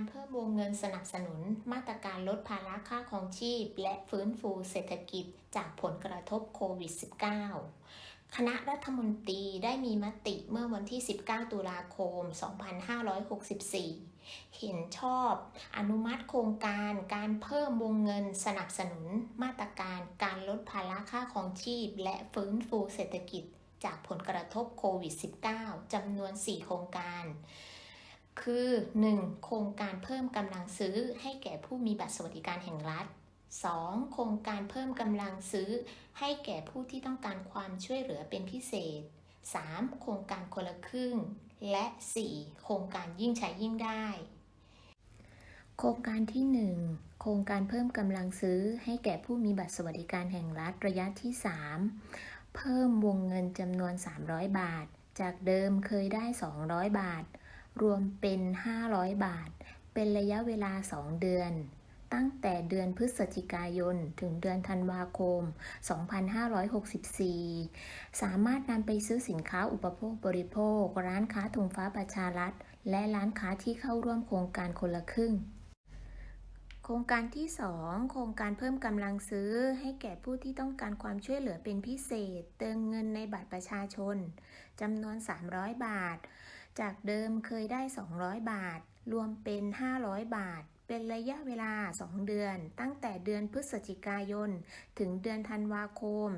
การเพิ่มวงเงินสนับสนุน มาตรการลดภาระค่าครองชีพ และฟื้นฟูเศรษฐกิจจากผลกระทบโควิด -19 คณะรัฐมนตรีได้มีมติเมื่อวันที่ 19 ตุลาคม 2564 เห็นชอบ อนุมัติโครงการการเพิ่มวงเงินสนับสนุน มาตรการการลดภาระค่าครองชีพ และฟื้นฟูเศรษฐกิจจากผลกระทบโควิด -19 จำนวน 4 โครงการ คือ 1. โครงการเพิ่มกำลังซื้อให้แก่ผู้มีบัตรสวัสดิการแห่งรัฐ 2. โครงการเพิ่มกำลังซื้อให้แก่ผู้ที่ต้องการความช่วยเหลือเป็นพิเศษ 3. โครงการคนละครึ่ง และ 4. โครงการยิ่งใช้ยิ่งได้ โครงการที่ 1 โครงการเพิ่มกำลังซื้อให้แก่ผู้มีบัตรสวัสดิการแห่งรัฐระยะที่ 3 เพิ่มวงเงินจำนวน 300 บาท จากเดิมเคยได้ 200 บาท รวมเป็น 500 บาท เป็นระยะเวลา 2 เดือน ตั้งแต่เดือนพฤศจิกายน ถึงเดือนธันวาคม 2564 สามารถนำไปซื้อสินค้าอุปโภคบริโภค ร้านค้าธงฟ้าประชารัฐ และร้านค้าที่เข้าร่วมโครงการคนละครึ่งโครงการที่ 2 โครงการเพิ่มกำลังซื้อให้แก่ผู้ที่ต้องการความช่วยเหลือเป็นพิเศษ เติมเงินในบัตรประชาชนจำนวน 300 บาท จากเดิมเคยได้ 200 บาท รวมเป็น 500 บาท เป็นระยะเวลา 2 เดือน ตั้งแต่เดือนพฤศจิกายน ถึงเดือนธันวาคม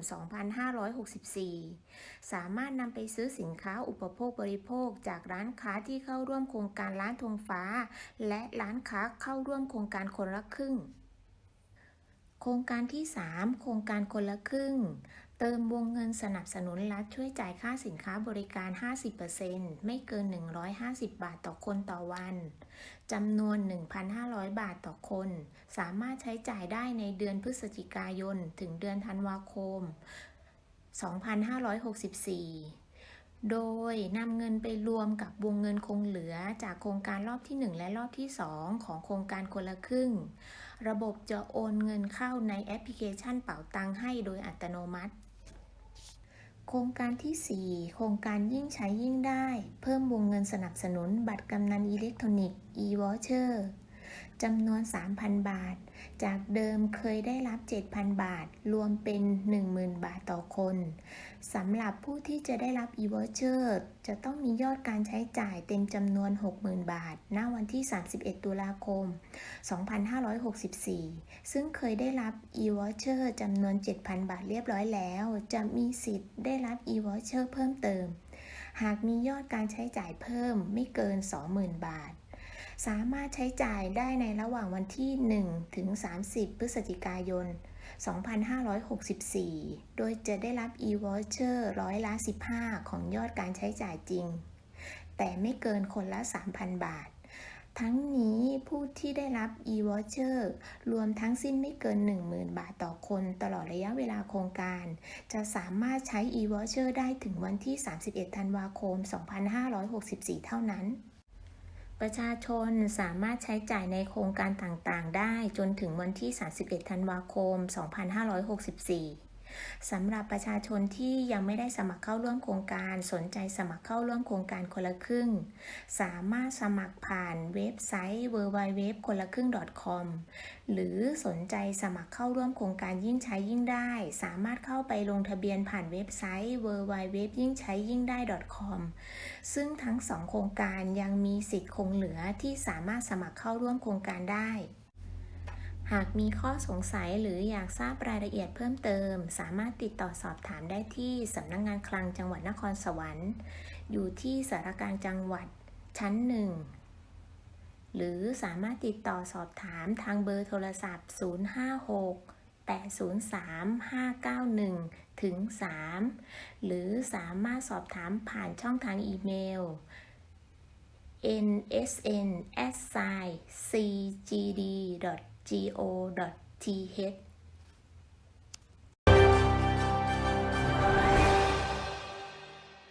2564 สามารถนำไปซื้อสินค้าอุปโภคบริโภคจากร้านค้าที่เข้าร่วมโครงการร้านธงฟ้า และร้านค้าเข้าร่วมโครงการคนละครึ่งโครงการที่ 3 โครงการคนละครึ่ง เติมวงเงินสนับสนุนรัฐช่วยจ่ายค่าสินค้าบริการ 50%ไม่เกิน 150 บาทต่อคนต่อวัน จำนวน 1,500 บาทต่อคน สามารถใช้จ่ายได้ในเดือนพฤศจิกายน ถึงเดือนธันวาคม 2564โดยนำเงินไปรวมกับวงเงินคงเหลือจากโครงการรอบที่ 1 และรอบที่ 2 ของโครงการคนละครึ่ง ระบบจะโอนเงินเข้าในแอปพลิเคชันเป๋าตังให้โดยอัตโนมัติ โครงการที่ 4 โครงการยิ่งใช้ยิ่งได้ เพิ่มวงเงินสนับสนุนบัตรกำนันอิเล็กทรอนิกส์ e-voucher จำนวน 3,000 บาท จากเดิมเคยได้รับ 7,000 บาท รวมเป็น 10,000 บาทต่อคน สำหรับผู้ที่จะได้รับ e-voucher จะต้องมียอดการใช้จ่ายเต็มจำนวน 60,000 บาท ณ วันที่ 31 ตุลาคม 2564 ซึ่งเคยได้รับ e-voucher จำนวน 7,000 บาทเรียบร้อยแล้ว จะมีสิทธิ์ได้รับ e-voucher เพิ่มเติม หากมียอดการใช้จ่ายเพิ่มไม่เกิน 20,000 บาท สามารถใช้จ่ายได้ในระหว่างวันที่ 1 ถึง 30 พฤศจิกายน 2564 โดยจะได้รับ e-voucher ร้อยละ 15 ของยอดการใช้จ่ายจริง แต่ไม่เกินคนละ 3,000 บาท ทั้งนี้ผู้ที่ได้รับ e-voucher รวมทั้งสิ้นไม่เกิน 10,000 บาทต่อคนตลอดระยะเวลาโครงการ จะสามารถใช้ e-voucher ได้ถึงวันที่ 31 ธันวาคม 2564 เท่านั้น ประชาชนสามารถใช้จ่ายในโครงการต่างๆ ได้จนถึงวันที่ 31 ธันวาคม 2564 สำหรับประชาชนที่ยังไม่ได้สมัครเข้าร่วมโครงการสนใจสมัครเข้าร่วมโครงการคนละครึ่ง สามารถสมัครผ่านเว็บไซต์ www คนละครึ่ง .com หรือสนใจสมัครเข้าร่วมโครงการยิ่งใช้ยิ่งได้ สามารถเข้าไปลงทะเบียนผ่านเว็บไซต์ www ยิ่งใช้ยิ่งได้ .com ซึ่งทั้งสองโครงการยังมีสิทธิ์คงเหลือที่สามารถสมัครเข้าร่วมโครงการได้ หากมีข้อสงสัยหรืออยากทราบรายละเอียดเพิ่มเติม สามารถติดต่อสอบถามได้ที่สำนักงงานคลังจังหวัดนครสวรรค์ อยู่ที่สารกางจังหวัดชั้นหนึ่งหรือสามารถติดต่อสอบถามทางเบอร์โทรศัพท์ 056 803 591ถึง3หรือสามารถสอบถามผ่านช่องทางอีเมล nsn cgd go th